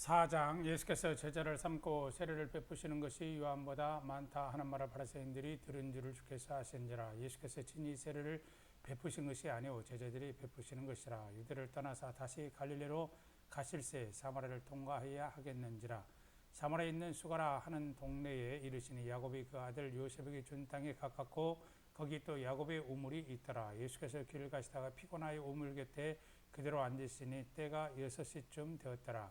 4장 예수께서 제자를 삼고 세례를 베푸시는 것이 요한보다 많다 하는 말을 바리새인들이 들은 줄을 주께서 하신지라 예수께서 친히 세례를 베푸신 것이 아니오 제자들이 베푸시는 것이라 유대를 떠나서 다시 갈릴리로 가실새 사마리아를 통과해야 하겠는지라 사마리아에 있는 수가라 하는 동네에 이르시니 야곱이 그 아들 요셉에게 준 땅에 가깝고 거기 또 야곱의 우물이 있더라 예수께서 길을 가시다가 피곤하여 우물 곁에 그대로 앉으시니 때가 여섯 시쯤 되었더라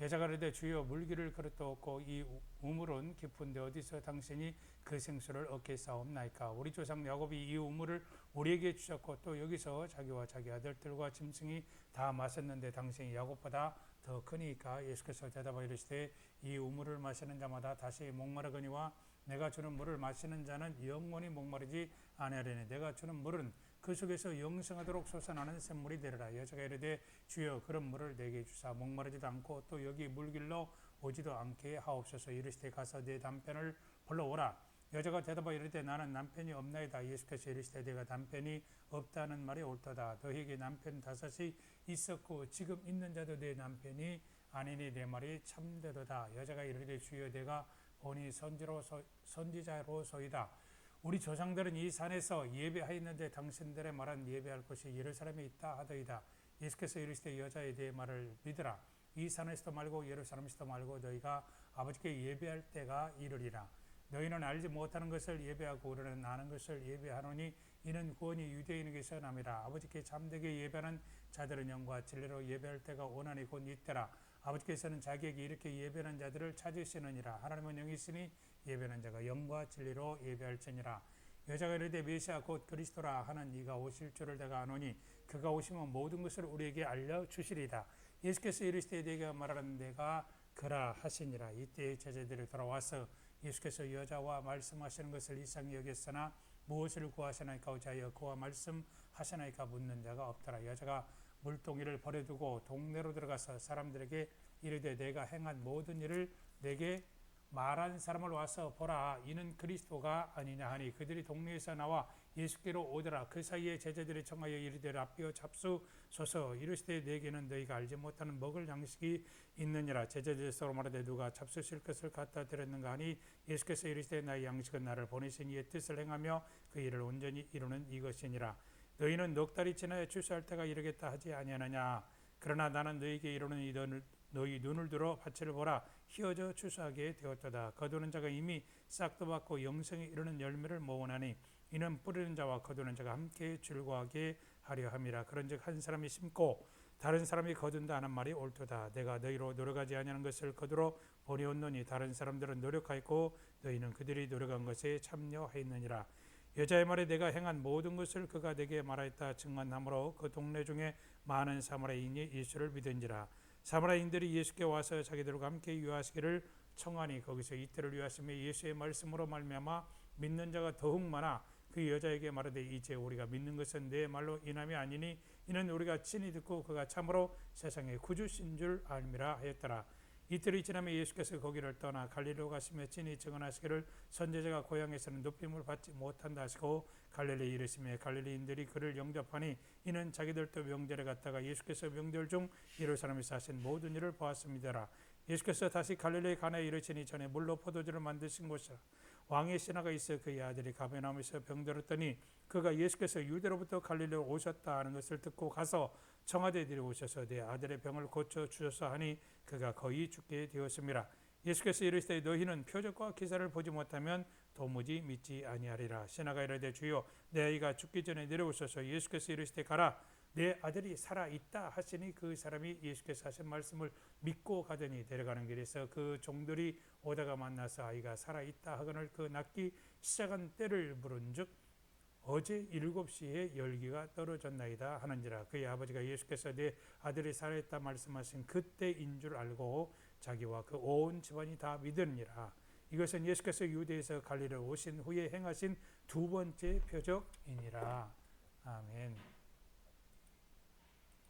여자가 이르되 주여 물기를 그릇도 없고 이 우물은 깊은데 어디서 당신이 그 생수를 얻겠사옵나이까? 우리 조상 야곱이 이 우물을 우리에게 주셨고 또 여기서 자기와 자기 아들들과 짐승이 다 마셨는데 당신이 야곱보다 더 크니까? 예수께서 대답하여 이르시되 이 우물을 마시는 자마다 다시 목마르거니와 내가 주는 물을 마시는 자는 영원히 목마르지 아니하리니 내가 주는 물은 그 속에서 영생하도록 솟아나는 샘물이 되리라. 여자가 이르되 주여 그런 물을 내게 주사. 목마르지도 않고 또 여기 물길로 오지도 않게 하옵소서. 이르시되 가서 내 남편을 불러오라. 여자가 대답하여 이르되 나는 남편이 없나이다. 예수께서 이르시되 내가 남편이 없다는 말이 옳도다. 너에게 남편 다섯이 있었고 지금 있는 자도 내 남편이 아니니 내 말이 참되도다. 여자가 이르되 주여 내가 보니 선지로 선지자로소이다 우리 조상들은 이 산에서 예배하였는데 당신들의 말한 예배할 곳이 예루살렘에 있다 하더이다. 예수께서 이르시되 여자에 대해 말을 믿으라. 이 산에서도 말고 예루살렘에서도 말고 너희가 아버지께 예배할 때가 이르리라. 너희는 알지 못하는 것을 예배하고 우리는 아는 것을 예배하노니 이는 구원이 유대인에게서 남이라. 아버지께 참되게 예배하는 자들은 영과 진리로 예배할 때가 오나니 곧 이때라. 아버지께서는 자기에게 이렇게 예배하는 자들을 찾으시느니라. 하나님은 영이시니 예배하는 자가 영과 진리로 예배할지니라. 여자가 이르되 메시아 곧 그리스도라 하는 이가 오실 줄을 내가 아노니 그가 오시면 모든 것을 우리에게 알려 주시리다. 예수께서 이르시되 내가 말하는 내가 그라 하시니라. 이때 제자들이 돌아와서 예수께서 여자와 말씀하시는 것을 이상히 여겼으나 무엇을 구하시나이까 오자여 그와 말씀하시나이까 묻는 자가 없더라. 여자가 물동이를 버려두고 동네로 들어가서 사람들에게 이르되 내가 행한 모든 일을 내게 말한 사람을 와서 보라. 이는 그리스도가 아니냐 하니 그들이 동네에서 나와 예수께로 오더라. 그 사이에 제자들이 청하여 이르되 라비어 잡수소서. 이르시되 내게는 너희가 알지 못하는 먹을 양식이 있느니라. 제자들이 서로 말하되 누가 잡수실 것을 갖다 드렸는가 하니 예수께서 이르시되 나의 양식은 나를 보내신 이의 뜻을 행하며 그 일을 온전히 이루는 이것이니라 너희는 넉 달이 지나야 출세할 때가 이르겠다 하지 아니하느냐? 그러나 나는 너희에게 이르는 이 너희 눈을 들어 밭을 보라. 휘어져 추수하게 되었도다. 거두는 자가 이미 싹도 받고 영생에 이르는 열매를 모으나니 이는 뿌리는 자와 거두는 자가 함께 즐거하게 하려 함이라. 그런즉 한 사람이 심고 다른 사람이 거둔다 하는 말이 옳도다. 내가 너희로 노력하지 아니하는 것을 거두러 보내었노니 다른 사람들은 노력하였고 너희는 그들이 노력한 것에 참여하였느니라 여자의 말에 내가 행한 모든 것을 그가 내게 말하였다 증언함으로 그 동네 중에 많은 사마리아인이 예수를 믿은지라 사마리아인들이 예수께 와서 자기들과 함께 유하시기를 청하니 거기서 이틀을 유하시며 예수의 말씀으로 말미암아 믿는 자가 더욱 많아 그 여자에게 말하되 이제 우리가 믿는 것은 내 말로 인함이 아니니 이는 우리가 친히 듣고 그가 참으로 세상의 구주신 줄 알미라 하였더라. 이틀이 지나면 예수께서 거기를 떠나 갈릴리로 가시며 친히 증언하시기를 선제자가 고향에서는 높임을 받지 못한다 하시고 갈릴리에 이르시며 갈릴리인들이 그를 영접하니 이는 자기들도 명절에 갔다가 예수께서 명절 중 예루살렘에서 하신 모든 일을 보았습니다라. 예수께서 다시 갈릴리 가나에 이르시니 전에 물로 포도주를 만드신 곳이라 왕의 신하가 있어 그의 아들이 가베나움에서 병들었더니 그가 예수께서 유대로부터 갈릴리로 오셨다 하는 것을 듣고 가서 청와대에 오셔서 내 아들의 병을 고쳐 주셔서 하니 그가 거의 죽게 되었습니다. 예수께서 이르시되 너희는 표적과 기사를 보지 못하면 도무지 믿지 아니하리라. 신하가 이르되 주여 내 아이가 죽기 전에 내려오셔서 예수께서 이르시되 가라 내 아들이 살아 있다 하시니 그 사람이 예수께서 하신 말씀을 믿고 가더니 데려가는 길에서 그 종들이 오다가 만나서 아이가 살아 있다 하거늘 그 낳기 시작한 때를 물은즉 어제 일곱 시에 열기가 떨어졌나이다 하는지라 그의 아버지가 예수께서 내 아들이 살아있다 말씀하신 그때인 줄 알고 자기와 그 온 집안이 다 믿으니라. 이것은 예수께서 유대에서 갈릴리 오신 후에 행하신 두 번째 표적이니라. 아멘.